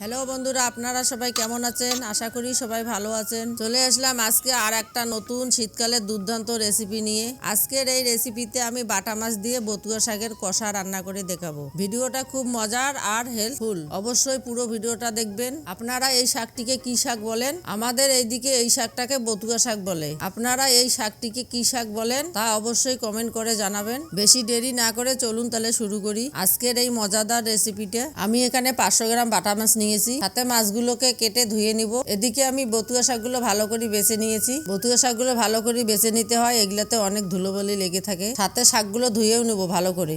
Hello বন্ধুরা, আপনারা সবাই কেমন আছেন? আশা করি সবাই ভালো আছেন। চলে আসলাম আজকে আর একটা নতুন শীতকালের দুর্দান্ত রেসিপি নিয়ে। আজকের এই রেসিপিতে আমি বাটা মাছ দিয়ে বতুয়া শাকের কষা রান্না করে দেখাবো। ভিডিওটা খুব মজার আর হেল্পফুল অবশ্যই পুরো ভিডিওটা দেখবেন। আপনারা এই শাকটিকে কি শাক বলেন? আমাদের এইদিকে এই শাকটাকে বতুয়া শাক বলে। আপনারা এই শাকটিকে কি শাক বলেন? তা অবশ্যই কমেন্ট করে জানাবেন। বেশি দেরি না করে চলুন তাহলে শুরু করি আজকের এই মজাদার রেসিপিটা আমি এখানে পাঁচশো গ্রাম বাটা মাছ নিয়েছি। হাতে মাছগুলোকে কেটে ধুয়ে নিব। এদিকে আমি বতুয়া শাকগুলো ভালো করে বেছে নিয়েছি। বতুয়া শাকগুলো ভালো করে বেছে নিতে হয়। এগুলাতে অনেক ধুলোবলি লেগে থাকে। সাথে শাকগুলো ধুয়েও নেব ভালো করে।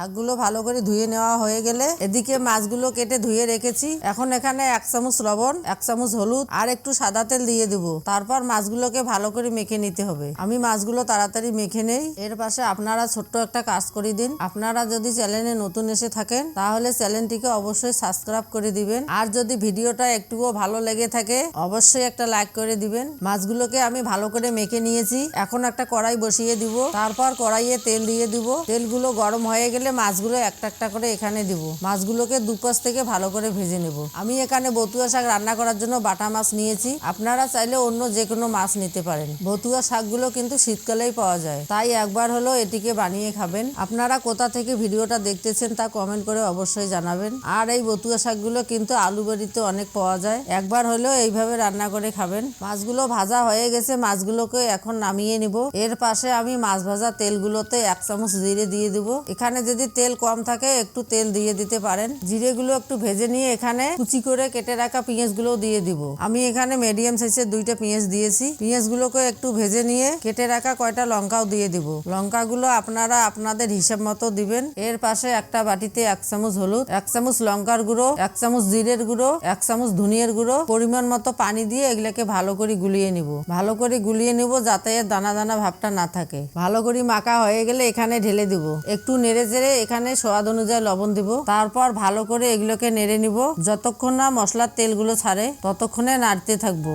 শাকগুলো ভালো করে ধুয়ে নেওয়া হয়ে গেলে এদিকে মাছগুলো কেটে ধুয়ে রেখেছি। এখন এখানে এক চামচ লবণ, এক চামচ হলুদ আর একটু সাদা তেল দিয়ে দেব। তারপর মাছগুলোকে ভালো করে মেখে নিতে হবে। আমি মাছগুলো তাড়াতাড়ি মেখে নেই। এর পাশে আপনারা ছোট্ট একটা কাজ করে দিন। আপনারা যদি চ্যানেলে নতুন এসে থাকেন, তাহলে চ্যানেলটিকে অবশ্যই সাবস্ক্রাইব করে দিবেন। আর যদি ভিডিওটা একটুও ভালো লেগে থাকে, অবশ্যই একটা লাইক করে দিবেন। মাছগুলোকে আমি ভালো করে মেখে নিয়েছি। এখন একটা কড়াই বসিয়ে দিব। তারপর কড়াইয়ে তেল দিয়ে দিব। তেলগুলো গরম হয়ে গেলে মাছগুলো একটা একটা করে এখানে দিব। মাছগুলোকে দুপাশ থেকে ভালো করে ভেজে নেব। আমি এখানে বতুয়া শাক রান্না করার জন্য বাটা মাছ নিয়েছি। আপনারা চাইলে অন্য যে কোনো মাছ নিতে পারেন। বতুয়া শাকগুলো কিন্তু শীতকালেই পাওয়া যায়। তাই একবার হলো এটিকে বানিয়ে খাবেন। আপনারা কোথা থেকে ভিডিওটা দেখতেছেন তা কমেন্ট করে অবশ্যই জানাবেন। আর এই বতুয়া শাকগুলো কিন্তু আলু বাড়িতে অনেক পাওয়া যায়। একবার হলেও এইভাবে রান্না করে খাবেন। মাছগুলো ভাজা হয়ে গেছে। মাছগুলোকে এখন নামিয়ে নিব। এর পাশে আমি মাছ ভাজা তেলগুলোতে এক চামচ জিরে দিয়ে দিব। এখানে যদি তেল কম থাকে, একটু তেল দিয়ে দিতে পারেন। জিরেগুলো একটু ভেজে নিয়ে এখানে কুচি করে কেটে রাখা পেঁয়াজগুলো দিয়ে দিব। আমি এখানে মিডিয়াম সাইজের দুইটা পেঁয়াজ দিয়েছি। পেঁয়াজগুলোকে একটু ভেজে নিয়ে কেটে রাখা কয়টা লঙ্কাও দিয়ে দিব। লঙ্কাগুলো আপনারা আপনাদের হিসাব মতো দিবেন। এর পাশে একটা বাটিতে এক চামচ হলুদ, এক চামচ লঙ্কার গুঁড়ো, এক চামচ জিরের গুঁড়ো, এক চামচ ধনিয়ার গুঁড়ো। পরিমাণ মতো পানি দিয়ে এগুলোকে ভালো করে গুলিয়ে নিব। ভালো করে গুলিয়ে নিব যাতে এর দানা দানা ভাবটা না থাকে। ভালো করে মাখা হয়ে গেলে এখানে ঢেলে দিব। একটু নেড়ে চেড়ে এখানে স্বাদ অনুযায়ী লবণ দিব। তারপর ভালো করে এগুলোকে নেড়ে নিব। যতক্ষণ না মশলার তেলগুলো ছাড়ে, ততক্ষণে নাড়তে থাকব।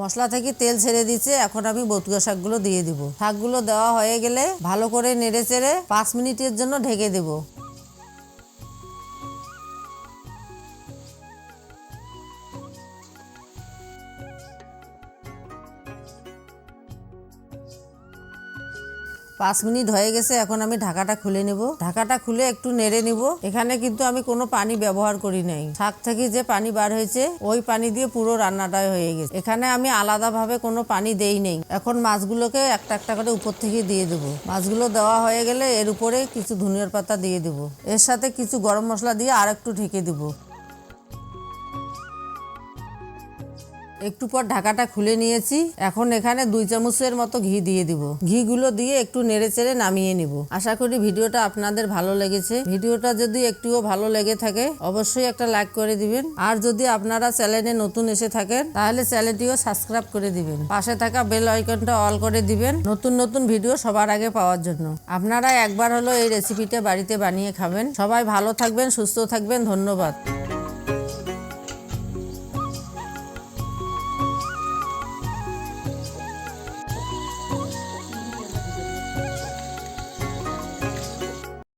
মশলা থেকে তেল ছেড়ে দিচ্ছে এখন আমি বতুয়া শাকগুলো দিয়ে দিব। শাকগুলো দেওয়া হয়ে গেলে ভালো করে নেড়ে চেড়ে পাঁচ মিনিটের জন্য ঢেকে দেব। পাঁচ মিনিট হয়ে গেছে, এখন আমি ঢাকাটা খুলে নেব। ঢাকাটা খুলে একটু নেড়ে নিব। এখানে কিন্তু আমি কোনো পানি ব্যবহার করি নাই। শাক থেকে যে পানি বার হয়েছে, ওই পানি দিয়ে পুরো রান্নাটাই হয়ে গেছে। এখানে আমি আলাদাভাবে কোনো পানি দেই নেই। এখন মাছগুলোকে একটা একটা করে উপর থেকে দিয়ে দেবো। মাছগুলো দেওয়া হয়ে গেলে এর উপরে কিছু ধনিয়ার পাতা দিয়ে দেবো। এর সাথে কিছু গরম মশলা দিয়ে আর একটু ঢেকে দেবো। একটু পর ঢাকাটা খুলে নিয়েছি। এখন এখানে দুই চামচের মতো ঘি দিয়ে দিব। ঘিগুলো দিয়ে একটু নেড়ে চেড়ে নামিয়ে নিব। আশা করি ভিডিওটা আপনাদের ভালো লেগেছে। ভিডিওটা যদি একটুও ভালো লেগে থাকে, অবশ্যই একটা লাইক করে দিবেন। আর যদি আপনারা চ্যানেলে নতুন এসে থাকেন, তাহলে চ্যানেলটিও সাবস্ক্রাইব করে দিবেন। পাশে থাকা বেল আইকনটা অল করে দিবেন নতুন নতুন ভিডিও সবার আগে পাওয়ার জন্য। আপনারা একবার হলো এই রেসিপিটা বাড়িতে বানিয়ে খাবেন। সবাই ভালো থাকবেন, সুস্থ থাকবেন। ধন্যবাদ।